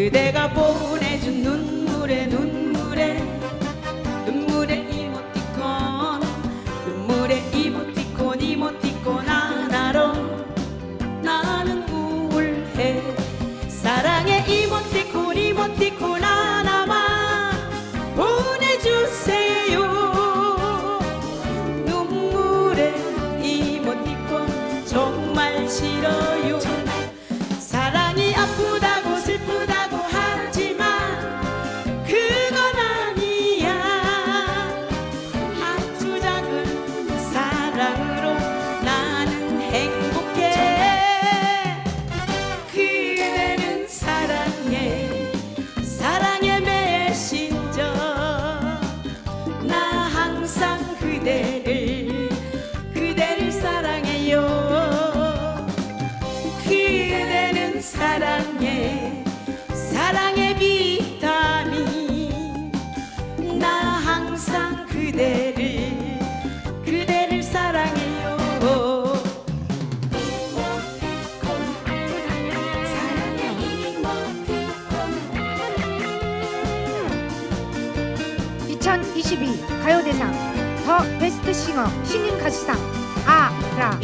그대가 보내준 눈물에 눈물에. 눈물의 이모티콘 눈물의 이모티콘 이모티콘 하나로. 나는 우울해. 사랑의 이모티콘 이모티콘 그대를 그대를 사랑해요. 그대는 사랑해 사랑의 비타민. 나 항상 그대를 그대를 사랑해요. 사랑의 이모티콘 2022 가요대상 더 베스트 싱어 신인 가수상 아라